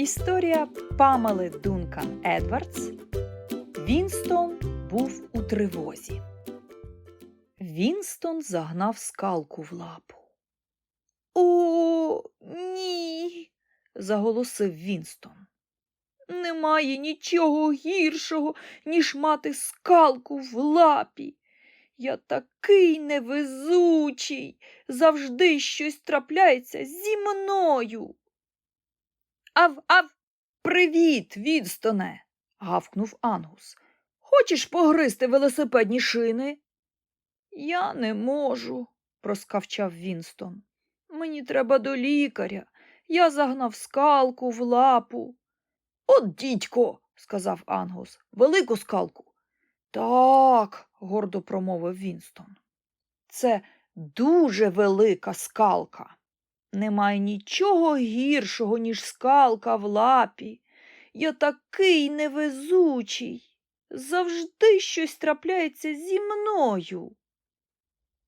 Історія Памели Дункан Едвардс. Вінстон був у тривозі. Вінстон загнав скалку в лапу. О, ні. заголосив Вінстон. Немає нічого гіршого, ніж мати скалку в лапі. Я такий невезучий. Завжди щось трапляється зі мною. Ав, ав, привіт, Вінстоне, гавкнув Ангус. Хочеш погризти велосипедні шини? Я не можу, проскавчав Вінстон. Мені треба до лікаря. Я загнав скалку в лапу. От, дідько, сказав Ангус, велику скалку. Так, гордо промовив Вінстон. Це дуже велика скалка. Немає нічого гіршого, ніж скалка в лапі. Я такий невезучий. Завжди щось трапляється зі мною.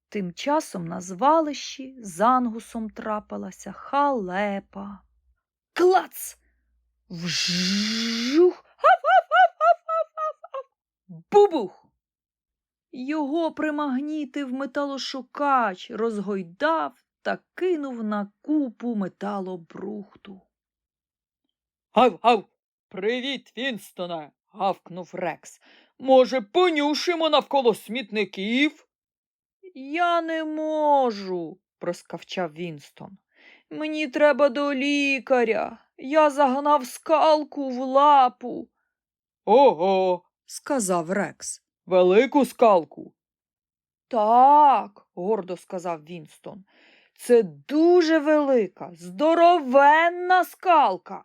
Тим часом на звалищі з ангусом трапилася халепа. Клац! Вжух! Бубух! Його примагнітив металошукач, розгойдав та кинув на купу металобрухту. Гав, гав, привіт, Вінстоне. гавкнув Рекс. Може, понюшимо навколо смітників? Я не можу, проскавчав Вінстон. Мені треба до лікаря. Я загнав скалку в лапу. Ого, сказав Рекс. Велику скалку. Так, гордо сказав Вінстон. Це дуже велика, здоровенна скалка.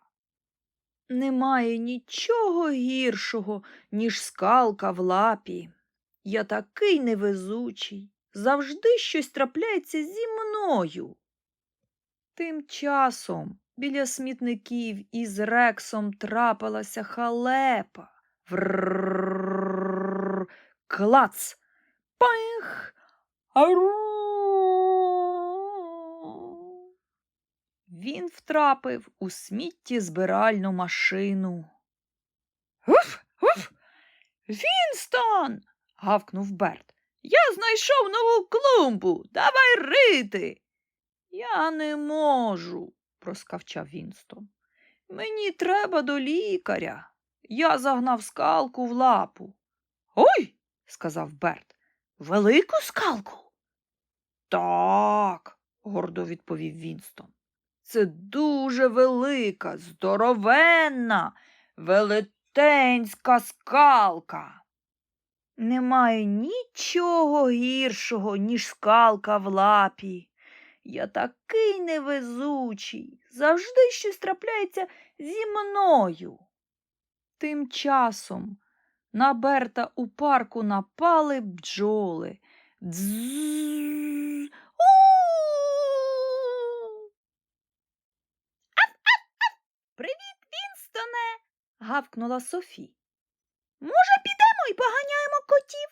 Немає нічого гіршого, ніж скалка в лапі. Я такий невезучий. Завжди щось трапляється зі мною. Тим часом біля смітників із рексом трапилася халепа. Врррррррррр. Клац. Паїх. Ару. Втрапив у сміттєзбиральну машину. Уф, уф! Вінстон. гавкнув Берт. Я знайшов нову клумбу. Давай рити. Я не можу, проскавчав Вінстон. Мені треба до лікаря. Я загнав скалку в лапу. Ой, сказав Берт. Велику скалку? Так, гордо відповів Вінстон. Це дуже велика, здоровенна, велетенська скалка. Немає нічого гіршого, ніж скалка в лапі. Я такий невезучий, завжди щось трапляється зі мною. Тим часом на Берта у парку напали бджоли. Дзз. У. Привіт, Вінстоне. гавкнула Софі. Може, підемо і поганяємо котів?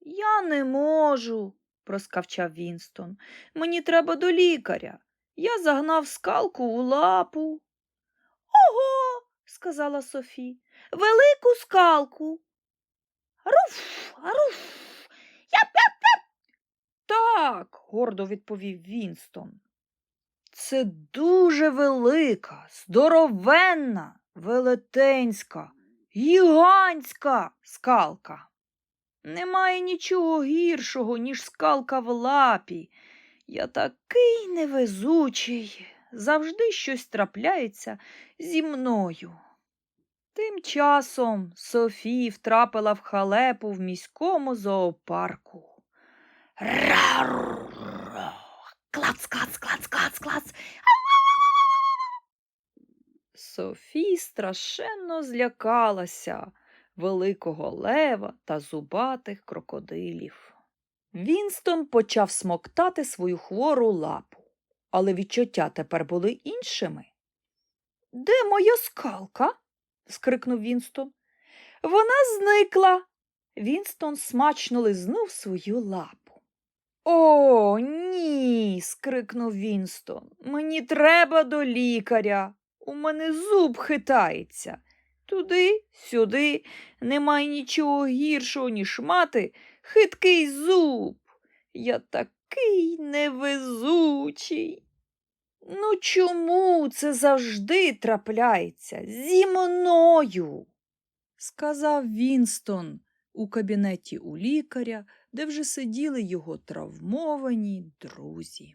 Я не можу, проскавчав Вінстон. Мені треба до лікаря. Я загнав скалку у лапу. Ого, сказала Софі. Велику скалку. Руф, руф. Яп, яп, яп. Так, гордо відповів Вінстон. Це дуже велика, здоровенна, велетенська, гігантська скалка. Немає нічого гіршого, ніж скалка в лапі. Я такий невезучий. Завжди щось трапляється зі мною. Тим часом Софі втрапила в халепу в міському зоопарку. Рар! Клац, клац, клац, клац, клац. Софі страшенно злякалася великого лева та зубатих крокодилів. Вінстон почав смоктати свою хвору лапу, але відчуття тепер були іншими. Де моя скалка? скрикнув Вінстон. Вона зникла. Вінстон смачно лизнув свою лапу. О, ні. скрикнув Вінстон. Мені треба до лікаря. У мене зуб хитається. Туди, сюди, немає нічого гіршого, ніж мати хиткий зуб. Я такий невезучий. Ну чому це завжди трапляється зі мною? сказав Вінстон у кабінеті у лікаря, де вже сиділи його травмовані друзі.